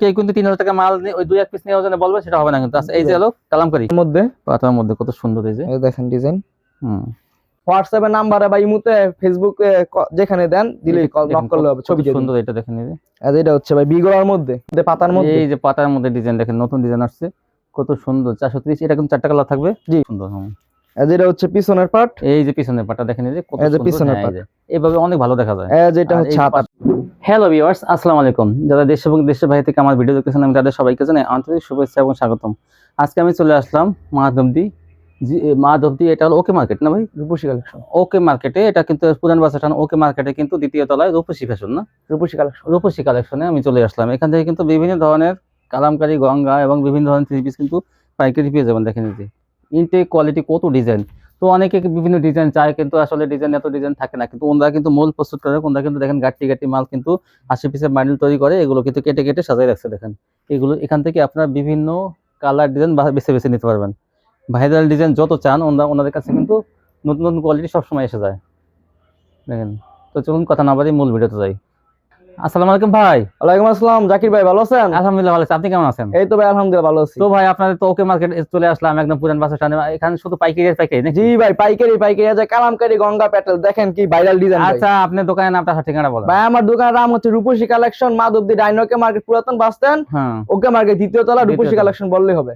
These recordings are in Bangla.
কেউ কিন্তু তিন হাজার টাকা মাল ওই দুই এক পিস নেওয়ার জন্য বলবে সেটা হবে না কিন্তু। আচ্ছা, এই যে হলো কালামকারি এর মধ্যে? পাতার মধ্যে কত সুন্দর এই যে। দেখেন ডিজাইন হুম। হোয়াটসঅ্যাপে নাম্বারে বা ইমুতে ফেসবুকে যেখানে দেন দিলেই কল দেখেন নক করলে হবে ছবি সুন্দর এটা দেখেন এই যে। আর এটা হচ্ছে ভাই বিগড়ার মধ্যে পাতার মধ্যে। এই যে পাতার মধ্যে ডিজাইন দেখেন নতুন ডিজাইন আসছে। কত সুন্দর চারশো ত্রিশ এটা কিন্তু চারটা কালার থাকবে। জি। সুন্দর যেটা হচ্ছে পিছনের পার্ট এই যে পিছনের পাটা দেখেন এই যে কত সুন্দর, পিছনের হ্যাঁ। যে। এইভাবে অনেক ভালো দেখা যায়। যেটা হচ্ছে হ্যালো ভিউয়ার্স আসসালামু আলাইকুম। যারা দেশ এবং দেশের বাইরে থেকে আমার ভিডিও দেখতেছেন আমি তাদের সবাইকে জানাই আন্তরিক শুভেচ্ছা এবং স্বাগতম। আজকে আমি চলে আসলাম মাধবদি মাধবদি এটা হলো ওকে মার্কেট না ভাই? রূপসী কালেকশন। ওকে মার্কেটে এটা কিন্তু পুরান বাস ওকে মার্কেটে কিন্তু দ্বিতীয় তলায় রূপসী ফ্যাশন না? রূপসী কালেকশন। রূপসী কালেকশনে আমি চলে আসলাম। এখান থেকে কিন্তু বিভিন্ন ধরনের কালামকারী গঙ্গা এবং বিভিন্ন ধরনের থ্রি পিস কিন্তু পাইকারি পেয়ে যাবেন। দেখেন যে। ইনটেক কোয়ালিটি কত ডিজাইন তো অনেকে বিভিন্ন ডিজাইন চায়, কিন্তু আসলে ডিজাইন এত ডিজাইন থাকে না। কিন্তু ওনারা কিন্তু মূল প্রস্তুত করে, ওনারা কিন্তু দেখেন গাটি গাটি মাল কিন্তু আশি পিসের বান্ডিল তৈরি করে, এগুলো কিন্তু কেটে কেটে সাজাই রাখছে, দেখেন। এগুলো, এখান থেকে আপনারা বিভিন্ন কালার ডিজাইন বেছে বেছে নিতে পারবেন। ভাইরাল ডিজাইন যত চান, ওনারা, ওনাদের কাছে কিন্তু নতুন নতুন কোয়ালিটি সবসময় এসে যায়। দেখেন। তো চলুন কথা না বাড়ি মূল ভিডিওতে যাই। আসসালামু আলাইকুম ভাই। ওয়ালাইকুম আসসালাম জাকির ভাই ভালো আছেন? আলহামদুলিল্লাহ ভালো আছি। আপনি কেমন আছেন? এই তো ভাই আলহামদুলিল্লাহ ভালো আছি। তো ভাই আপনাদের তো ওকে মার্কেট চলে আসলাম একদম পুরান বাস স্ট্যান্ডে। এখানে শুধু পাইকারি পাইকারি জি ভাই পাইকারি পাইকারি। আছে কালামকারি গঙ্গা প্যাটেল দেখেন কি ভাইরাল ডিজাইন আচ্ছা আপনার দোকানের নামটা ঠিকানা বলেন। ভাই আমার দোকানের নাম হচ্ছে রূপসী কালেকশন মাধবদী ডাইনোকে মার্কেট পুরাতন বাস স্ট্যান্ড। হ্যাঁ। ওকে মার্কেট দ্বিতীয় তলা রূপসী কালেকশন বললেই হবে।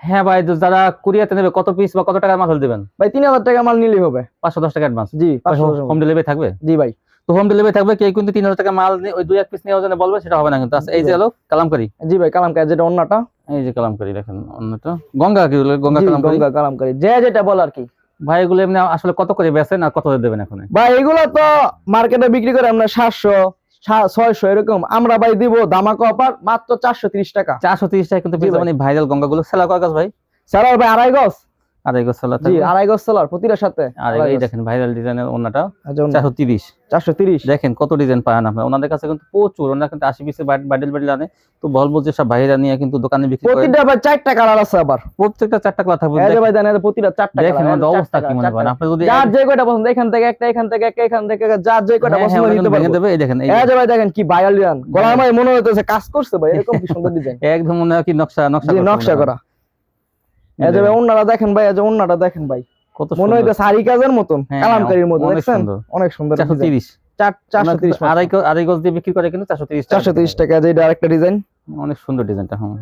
হ্যাঁ ভাই যারা কুরিয়াতে নেবে কত পিস বা কত টাকার মাল দিবেন? ভাই তিন হাজার টাকা মাল নিলেই হবে। পাঁচশো দশ টাকা অ্যাডভান্স জি হোম ডেলিভারি থাকবে? জি ভাই। তো হোম ডেলিভারি থাকবে কেউ কিন্তু তিন হাজার টাকা মাল ওই দুই এক পিস নেওয়ার জন্য বলবে সেটা হবে না কিন্তু। আচ্ছা, এই যে হলো কালামকারি। জি ভাই কালামকারি যেটা অন্যটা। এই যে কালামকারি দেখেন অন্যটা। গঙ্গা কি গঙ্গা কালামকারি? গঙ্গা কালামকারি যে যেটা বল আর কি। ভাই এগুলো এমনি আসলে কত করে বেচেন আর কত দেবেন এখন? ভাই এগুলো তো মার্কেটে বিক্রি করে আমরা সাতশো ছয়শো এরকম। আমরা ভাই দিব দামাকা অফার মাত্র চারশো ত্রিশ টাকা। চারশো তিরিশ টাকা কিন্তু জি পেয়ে ভাই। যাবেন এই ভাইরাল গঙ্গাগুলো। সেলা কয় গাছ ভাই? স্যার ভাই আড়াই গজ। আড়াই গজ সেলা জি আড়াই গজ সেলার প্রতিটার সাথে। এই দেখেন ভাইরাল ডিজাইনের ওনাটা চারশো তিরিশ। চারশো তিরিশ। দেখেন কত ডিজাইন পান আপনার ওনাদের কাছে কিন্তু প্রচুর ওনারা কিন্তু আশি পিসের বান্ডেল বান্ডেল আনে। তো বলব যে সব ভাইরা নিয়ে কিন্তু দোকানে বিক্রি প্রতিটা ভাই চারটা কালার আছে আবার। প্রত্যেকটা চারটা ক্লাস থাকবে। এই ভাই জানেন প্রতিটা চারটা দেখেন ওনাদের অবস্থা কি colour, মনে করেন? আপনি যদি colour। যার যে কয়টা পছন্দ এখান থেকে একটা এখান থেকে একটা এখান থেকে যার যে কয়টা হ্যাঁ, হ্যাঁ, পছন্দ নিতে কিন্তু দেবে। এই দেখেন এই এই যে ভাই দেখেন কি ভাইরাল ডিজাইন গলার মাঝে মনে কাজ করছে ভাই এরকম কি সুন্দর ডিজাইন একদম মনে হয় কি নকশা নকশা নকশা করা। এই যে অন্যরা দেখেন ভাই এই যে অন্যরা দেখেন ভাই। কত মনে হইতেছে হারি কাজের মতন হ্যাঁ, কালামকারীর মতো দেখছেন? অনেক সুন্দর চারশো design। তিরিশ। চার- চারশো তিরিশ আড়াই আড়াই গজ দিয়ে বিক্রি করে কিন্তু চারশো তিরিশ চারশো তিরিশ টাকা যে এটা আরেকটা ডিজাইন অনেক সুন্দর ডিজাইনটা হ্যাঁ।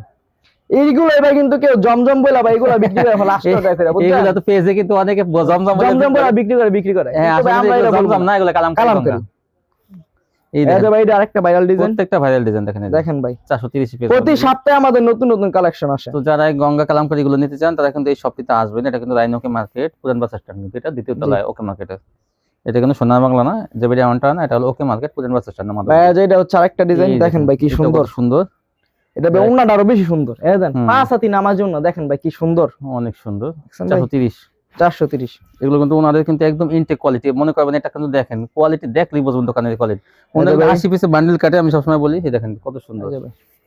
এইগুলো এবার কিন্তু কেউ জমজম বলে ভাই এগুলো বিক্রি করে ফেলে টাকা করে বুঝছেন? এগুলো তো পেজে কিন্তু অনেকে ব- জমজম বলে জমজম বিক্রি করে। বিক্রি করে বিক্রি করে। হ্যাঁ আমরা জমজম না। না এগুলো কালাম কালাম এই এই দেখেন। ভাই এটা আরেকটা ভাইরাল ডিজাইন প্রত্যেকটা ভাইরাল ডিজাইন দেখেন দেখেন ভাই। চারশো তিরিশ প্রতি সপ্তাহে আমাদের নতুন নতুন কালেকশন আসে। তো যারা এই গঙ্গা কালামকারী গুলো নিতে চান তারা কিন্তু এই শপটিতে আসবেন। এটা কিন্তু রাইনোকে মার্কেট পুরান বাস স্ট্যান্ড কিন্তু এটা দ্বিতীয় তলায় ওকে মার্কেটে এটা কিন্তু সোনার বাংলা না যে এটা হলো ওকে মার্কেট পুরান বাস স্ট্যান্ড আমাদের ভাই এটা হচ্ছে আরেকটা ডিজাইন দেখেন ভাই কি সুন্দর। সুন্দর। এটা অন্যটা আরও বেশি সুন্দর। এই দেন পাঁচ হাতি দেখেন ভাই কি সুন্দর। অনেক সুন্দর। দেখছেন ভাই? চারশো তিরিশ। এগুলো কিন্তু ওনাদের কিন্তু একদম ইনটেক কোয়ালিটি মনে করবেন এটা কিন্তু দেখেন কোয়ালিটি দেখলেই বুঝবেন দোকানের কোয়ালিটি ওনাদের। আশি পিসের বান্ডেল কাটে আমি সবসময় বলি এই দেখেন কত সুন্দর।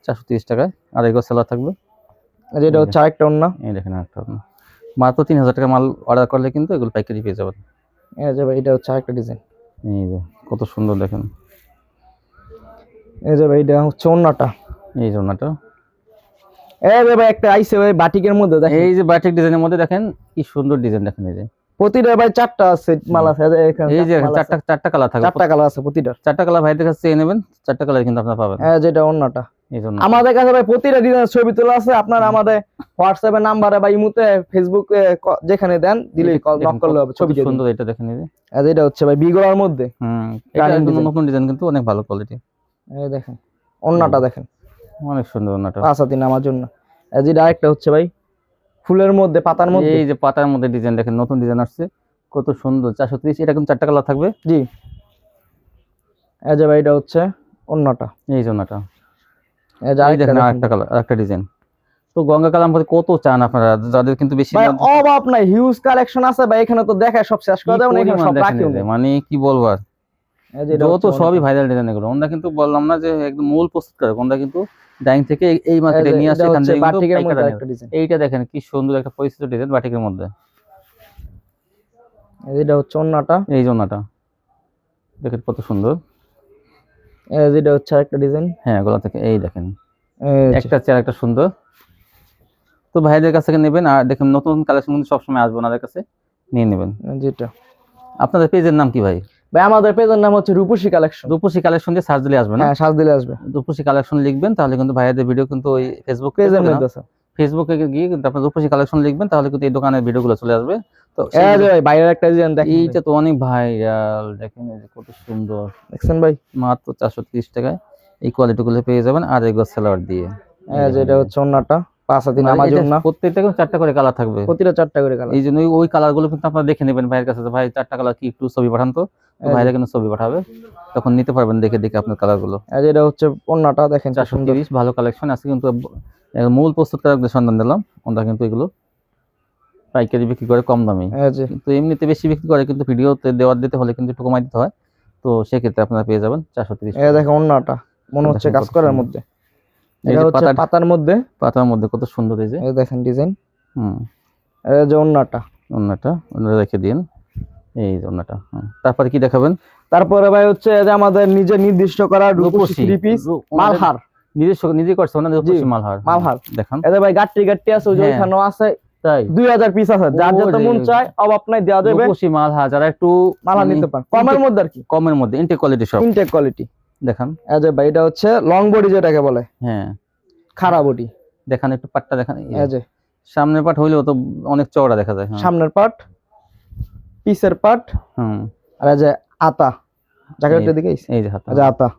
চারশো তিরিশ টাকায়। আর এগুলো সেলার থাকবে। যে এটা হচ্ছে আরেকটা অন্য এই দেখেন একটা আপনার। মাত্র তিন হাজার টাকা মাল অর্ডার করলে কিন্তু এগুলো পাইকারি পেয়ে যাবেন। এই যে এটা হচ্ছে আরেকটা ডিজাইন এই যে কত সুন্দর দেখেন। এই যে ভাই এটা হচ্ছে অন্যটা এই যে ভাই একটা আইসে ভাই বাটিকের মধ্যে দেখেন। এই যে বাটিক ডিজাইনের মধ্যে দেখেন কি সুন্দর ডিজাইন দেখেন এই যে। প্রতিটা ভাই চারটা আছে মাল আছে এই যে। চারটা চারটা কালার চারটা কালার আছে প্রতিটার। চারটা কালার কাছে চেয়ে নেবেন চারটা কালার কিন্তু আপনারা পাবেন। এই যেটা অন্যটা। আমাদের কাছে ভাই প্রতিটা ডিজাইনের ছবি তোলা আছে আপনারা আমাদের হোয়াটসঅ্যাপে নাম্বারে বা ইমুতে ফেসবুকে যেখানে দেন নক করলে হবে ছবি সুন্দর এটা দেখেন এই যে। এটা হচ্ছে ভাই মধ্যে। হুম এটা। নতুন ডিজাইন কিন্তু অনেক ভালো কোয়ালিটি এই দেখেন অন্যটা দেখেন। অনেক সুন্দর ওনাটা পাঁচ হাতি নামার জন্য। আরেকটা হচ্ছে ভাই ফুলের মধ্যে পাতার মধ্যে। এই যে পাতার মধ্যে ডিজাইন দেখেন নতুন ডিজাইন আসছে। কত সুন্দর চারশো ত্রিশ এটা কিন্তু চারটা কালার থাকবে। জি। ভাই এটা হচ্ছে অন্যটা। এই যে এই আরেকটা দেখেন দেখেন। আরেকটা কালার আরেকটা ডিজাইন তো গঙ্গা কালাম কত চান আপনারা? যাদের কিন্তু বেশি অভাব নাই হিউজ কালেকশন আছে ভাই এখানে তো দেখায় সব শেষ এখানে সব রাখি মানে কি বলব আর? যত সবই ভাইরাল ডিজাইন এগুলো আমরা কিন্তু বললাম না যে একদম মূল প্রস্তুত করে আমরা কিন্তু ডাইং থেকে এই- মার্কেটে নিয়ে আসে এখান থেকে বাটিকের মধ্যে আরেকটা ডিজাইন এইটা দেখেন কি সুন্দর একটা পরিচিত ডিজাইন বাটিকের মধ্যে। এটা হচ্ছে অন্যটা এই জন্যটা দেখেন কত সুন্দর। এই যেটা হচ্ছে আরেকটা ডিজাইন হ্যাঁ গলা থেকে এই দেখেন। একটা চেয়ার একটা সুন্দর। তো ভাইদের কাছ থেকে নেবেন আর দেখেন নতুন কালেকশন কিন্তু সবসময় আসবে ওনাদের কাছে। নিয়ে নেবেন। যেটা আপনাদের পেজের নাম কি ভাই? ভাই আমাদের পেজের নাম হচ্ছে রূপসী কালেকশন। রূপসী কালেকশন দিয়ে সার্চ দিলে আসবে না? হ্যাঁ সাজ দিলে আসবে। রূপসী কালেকশন লিখবেন তাহলে কিন্তু ভাইয়াদের ভিডিও কিন্তু ওই ফেসবুক পেজের মধ্যে আছে। ফেসবুকে গিয়ে কিন্তু আপনার রূপসী কালেকশন লিখবেন তাহলে কিন্তু এই দোকানের ভিডিওগুলো চলে আসবে। তো ভাই বাইরের একটা ডিজাইন দেখেন এইটা তো অনেক ভাইরাল দেখেন এই কত সুন্দর। দেখছেন ভাই? মাত্র চারশো তিরিশ টাকায় এই কোয়ালিটি গুলো পেয়ে যাবেন আর এগুলো সেলার দিয়ে। এই যে এটা হচ্ছে ওন্নাটা পাঁচ হাতি মানে নামাজ এটা প্রত্যেকটা কিন্তু চারটা করে কালার থাকবে? প্রতিটা চারটা করে কালার। এই জন্য ওই- কালারগুলো কিন্তু আপনারা দেখে নেবেন ভাইয়ের কাছে ভাই চারটা কালার কি একটু ছবি পাঠান তো? ভাইরা কিন্তু ছবি পাঠাবে। তখন নিতে পারবেন দেখে দেখে আপনার কালারগুলো এটা হচ্ছে ওন্নাটা দেখেন চারশো তিরিশ ভালো কালেকশন আছে কিন্তু মূল প্রস্তুতকারকদের সন্ধান দিলাম। ওরা কিন্তু এগুলো পাইকারি বিক্রি করে কম দামে। কিন্তু এমনিতে বেশি বিক্রি করে কিন্তু ভিডিওতে দেওয়ার দিতে হলে কিন্তু একটু কমাই দিতে হয়। তো সেক্ষেত্রে আপনারা পেয়ে যাবেন চারশো তিরিশ দেখেন অন্যটা। মনে হচ্ছে কাজ করার মধ্যে। এটা হচ্ছে পাতার মধ্যে। পাতার মধ্যে কত সুন্দর এই যে। দেখেন ডিজাইন। হুম। এই যে অন্যটা রেখে দিন। এই যে অন্যটা তারপরে কি দেখাবেন? তারপরে ভাই হচ্ছে যে আমাদের নিজে নির্দিষ্ট করা রূপসী থ্রি পিস মালহার। নিজস্ব নিজে করছে রূপসী মালহার। মালহার। দেখান। এই যে ভাই গাট্টি গাট্টি আছে ওই হ্যাঁ। ওইখানেও আছে। তাই। দুই হাজার পিস আছে। যার যত মন চায় অভাব নাই দেওয়া যাবে। রূপসী মালহার যারা একটু মালা মানে নিতে পারেন কমের মধ্যে আর কি। কমের মধ্যে ইনটেক কোয়ালিটি সব। ইনটেক কোয়ালিটি দেখান। যে ভাই এটা হচ্ছে লং বডি যেটাকে বলে। হ্যাঁ। খাড়া বডি দেখান একটু পাটটা দেখান। যে। সামনের পাট হইলেও তো অনেক চওড়া দেখা যায় হ্যাঁ। সামনের পাট পিসের পাট হুম। আর যে আতা। এই- দিকে এই যে যে আতা।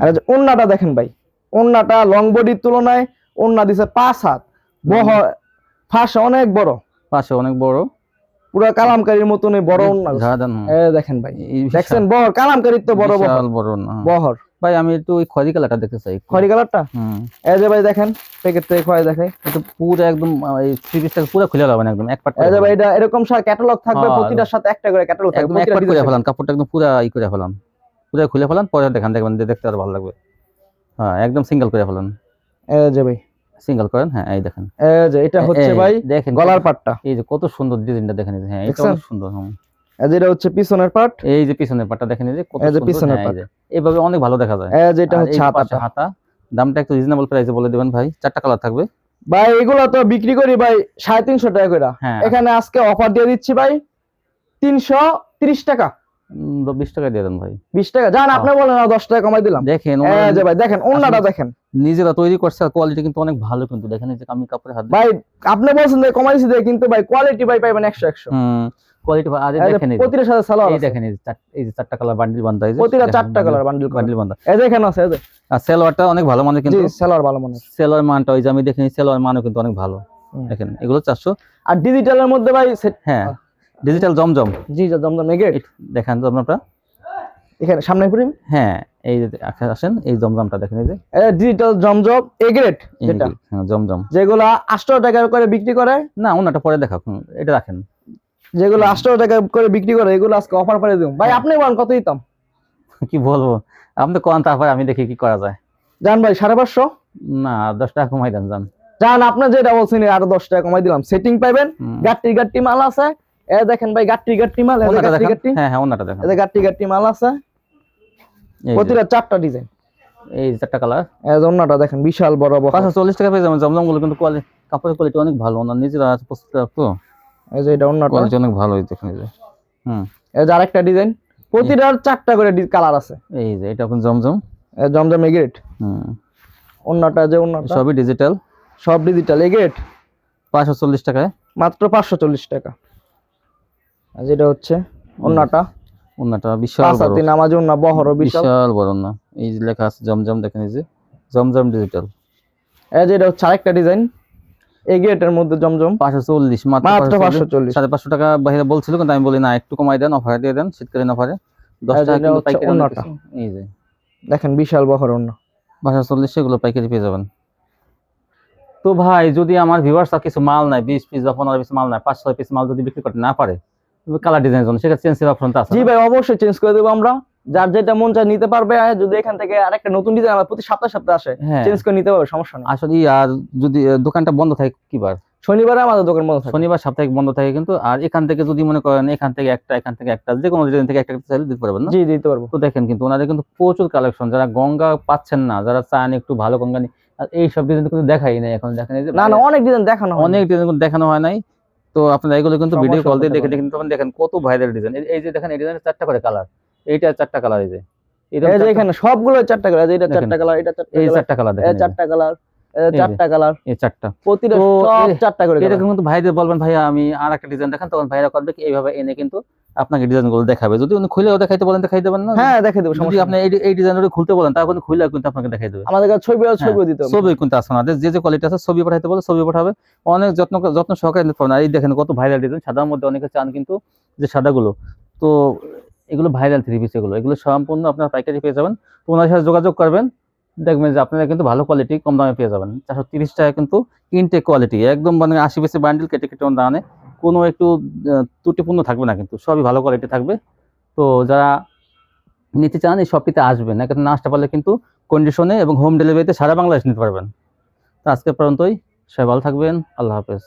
আর যে ওন্নাটা দেখেন ভাই ওন্নাটা লং বডির তুলনায় ওন্না দিছে পাঁচ হাত। বহ ফাঁস অনেক বড়। পাশে অনেক বড়। পুরো কালামকারীর মতনই বড় ঝাড়ান এ দেখেন ভাই। দেখছেন? বহর কালামকারীর তো বড় বড় না। বহর। ভাই আমি একটু ওই খয়রি কালারটা দেখতে চাই। খয়রি কালারটা? এই যে ভাই দেখেন প্যাকেট থেকে দেখাই পুরো একদম এই পিসটাকে পুরো খুলে একদম এক এই যে ভাই এটা এরকম ক্যাটালগ থাকবে হ্যাঁ। প্রতিটার সাথে একটা করে ক্যাটালগ থাকবে একদম এক করে ফেলান কাপড়টা একদম পুরো ই করে ফেলান। পুরো খুলে ফেলান পরে দেখান দেখবেন দেখতে আরও ভালো লাগবে। হ্যাঁ একদম সিঙ্গেল করে ফেলান। এই যে ভাই সিঙ্গেল করেন হ্যাঁ এই দেখেন। এই যে এটা হচ্ছে ভাই দেখেন গলার পাটটা। এই যে কত সুন্দর ডিজাইনটা দেখেন হ্যাঁ এটা অনেক সুন্দর হুম। এই যে এটা হচ্ছে পিছনের পাট। এই যে পিছনের পাটটা দেখেন এই যে কত সুন্দর, পিছনের হ্যাঁ, পাট। এইভাবে অনেক ভালো দেখা যায়। এই যে এটা হচ্ছে হাতাটা। হাতা। দামটা একটু রিজনেবল প্রাইসে বলে দেবেন ভাই। চারটা কালার থাকবে। ভাই এগুলো তো বিক্রি করি ভাই সাড়ে তিনশো টাকা করে হ্যাঁ। এখানে আজকে অফার দিয়ে দিচ্ছি ভাই তিনশো তিরিশ টাকা। বিশ টাকা দিয়ে দেন ভাই। বিশ টাকা? জান আপনি বলেন না দশ টাকা কমাই দিলাম। দেখেন যে ভাই দেখেন অন্যটা দেখেন। নিজেরা তৈরি করছে আর কোয়ালিটি কিন্তু অনেক ভালো কিন্তু। দেখেন যে আমি কাপড়ে হাত ভাই আপনি বলছেন যে কমাইছি দিয়ে কিন্তু ভাই কোয়ালিটি ভাই পাইবেন একশো একশো। কোয়ালিটি এই দেখেন সাথে সালোয়ার এই দেখেন এই যে চারটা কালার বান্ডিল বান্ধা এই যে প্রতিটা চারটা কালার বান্ডিল বান্ডিল বান্ধা। এই যে এখানে আছে এই যে। আর সেলোয়ারটা অনেক ভালো মানের জি কিন্তু সালোয়ার ভালো মনে হয়। সেলোয়ার মানটা ওই যে আমি দেখেন সেলোয়ার মানও কিন্তু অনেক ভালো। দেখেন এগুলো চারশো। আর ডিজিটালের মধ্যে ভাই হ্যাঁ। ডিজিটাল জমজম জি জমজম এগেট দেখেন তো আপনারা এখানে সামনে পুরি হ্যাঁ এই যে আসেন এই জমজমটা দেখেন এই যে। ডিজিটাল জমজম এগ্রেড এই যেটা। হ্যাঁ জমজম যেগুলো আটশো টাকা করে বিক্রি করে। না ওনাটা পরে দেখা এটা রাখেন। যেগুলো আটশো টাকা করে বিক্রি করে এগুলো আজকে অফার করে দিব ভাই হ্যাঁ। আপনি বলেন কত দিতাম? কি বলব? আপনি কোন তারপরে আমি দেখি কি করা যায়। জান ভাই সাড়ে পাঁচশো? না দশ টাকা কমাই দেন যান জান আপনি যেটা বলছেন আরও দশ টাকা কমাই দিলাম। সেটিং পাইবেন হুম। গাট্টি গাট্টি মাল আছে এ দেখেন ভাই গাট্টি গাট্টি মাল গাট্টি গাট্টি। হ্যাঁ হ্যাঁ ওনাটা দেখেন। এ যে গাট্টি গাট্টি মাল আছে প্রতিটা চারটা ডিজাইন। এই চারটা কালার এ অন্যটা দেখেন বিশাল বড় বড়। পাঁচশো চল্লিশ টাকা পেয়ে যাবেন। জমজমগুলো কিন্তু কোয়ালিটি কাপড়ের কোয়ালিটি অনেক ভালো ওনার নিজেরা আছে প্রস্তুত রাখতো এই যে এটা অন্যটা কোয়ালিটি অনেক ভালো এই দেখেন এই যে। হুম। এই যে আরেকটা ডিজাইন প্রতিটার চারটা করে কালার আছে। এই যে এটা এখন জমজম। জমজম এগ্রেড হুম। অন্যটা যে অন্যটা সবই ডিজিটাল সব ডিজিটাল পাঁচশো চল্লিশ টাকায়। মাত্র পাঁচশো চল্লিশ টাকা। আর যেটা হচ্ছে অন্যটা ওনাটা বিশাল বড়। হাতি নামাজ অন্য বহর বিশাল। বিশাল বড় না এই যে লেখা আছে জমজম দেখেন এই যে। জমজম ডিজিটাল এই যে এটা হচ্ছে আরেকটা ডিজাইন এগ্রেটের মধ্যে জমজম। পাঁচশো চল্লিশ মাত্র 540 পাঁচশো চল্লিশ। সাড়ে পাঁচশো টাকা বাইরে বলছিল কিন্তু আমি বলি না একটু কমাই দেন অফার দিয়ে দেন শীতকালীন অফারে দশ টাকা অন্যটা। এই যে। দেখেন বিশাল বহর অন্য পাঁচশো চল্লিশ সেগুলো পাইকারি পেয়ে যাবেন। তো ভাই যদি আমার ভিউয়ার্সরা কিছু মাল নাই বিশ পিস বা পনেরো পিস মাল নাই পাঁচ ছয় পিস মাল যদি বিক্রি করতে না পারে কালার ডিজাইনের জন্য সেক্ষেত্রে চেঞ্জ অপশন তো আছে জি ভাই অবশ্যই চেঞ্জ করে দেবো আমরা। যার যেটা মন চায় নিতে পারবে যদি এখান থেকে আরেকটা নতুন ডিজাইন আমার প্রতি সপ্তাহে সপ্তাহে আসে হ্যাঁ। চেঞ্জ করে নিতে পারবে সমস্যা নেই। আসলে আর যদি দোকানটা বন্ধ থাকে কি বার শনিবারে আমাদের দোকান বন্ধ থাকে। শনিবার সাপ্তাহিক বন্ধ থাকে কিন্তু আর এখান থেকে যদি মনে করেন এখান থেকে একটা এখান থেকে একটা যে কোনো ডিজাইন থেকে একটা একটা চাইলে দিতে পারবেন না? জি দিতে পারব। তো দেখেন কিন্তু ওনাদের কিন্তু প্রচুর কালেকশন যারা গঙ্গা পাচ্ছেন না যারা চান একটু ভালো গঙ্গা নিয়ে আর এই সব ডিজাইন কিন্তু দেখাই নাই এখন দেখেন না না অনেক ডিজাইন দেখানো হয় অনেক ডিজাইন কিন্তু দেখানো হয় নাই। তো আপনারা এগুলো কিন্তু ভিডিও কল দিয়ে দেখে দেখেন তখন দেখেন কত ভাইরাল ডিজাইন এই যে দেখেন এই ডিজাইনের চারটা করে কালার এইটা চারটা কালার এই যে। এটা এই যে এখানে সবগুলো চারটা কালার এটা চারটা কালার এটা চারটা এই কালার চারটা কালার এই এই যে, চারটা কালার। চারটা কালার এই চারটা। প্রতিটা সব চারটা করে কিন্তু ভাইদের বলবেন ভাইয়া আমি আর একটা ডিজাইন দেখান। তখন ভাইরা করবে কি এইভাবে এনে কিন্তু আপনাকে ডিজাইনগুলো দেখাবে। যদি উনি খুলেও দেখাইতে বলেন দেখাই দেবেন না? হ্যাঁ দেখে দেবো যদি আপনি এই ডিজাইনটা খুলতে বলেন তারপর খুলে কিন্তু আপনাকে দেখাই দেবে। আমাদের কাছে ছবি আর ছবি দিতে ছবি কিন্তু আছে আমাদের। যে যে কোয়ালিটি আছে ছবি পাঠাইতে বলে ছবি পাঠাবে। অনেক যত্ন যত্ন সহকারে আর এই দেখেন কত ভাইরাল ডিজাইন সাদার মধ্যে অনেকে চান কিন্তু যে সাদাগুলো। তো এগুলো ভাইরাল থ্রি পিস এগুলো। এগুলো সম্পূর্ণ আপনার পাইকারি পেয়ে যাবেন। তো ওনার সাথে যোগাযোগ করবেন। দেখবেন যে আপনারা কিন্তু ভালো কোয়ালিটি কম দামে পেয়ে যাবেন। চারশো তিরিশ টাকা কিন্তু ইনটেক কোয়ালিটি একদম মানে আশি পিসের বান্ডিল কেটে কেটে দানে কোনো একটু ত্রুটিপূর্ণ থাকবে না কিন্তু, সবই ভালো কোয়ালিটি থাকবে। তো যারা নিতে চান এই শপটিতে আসবেন। না না আসতে পারলে কিন্তু কন্ডিশনে এবং হোম ডেলিভারিতে সারা বাংলাদেশ নিতে পারবেন। তো আজকে পর্যন্তই। সবাই ভালো থাকবেন। আল্লাহ হাফেজ।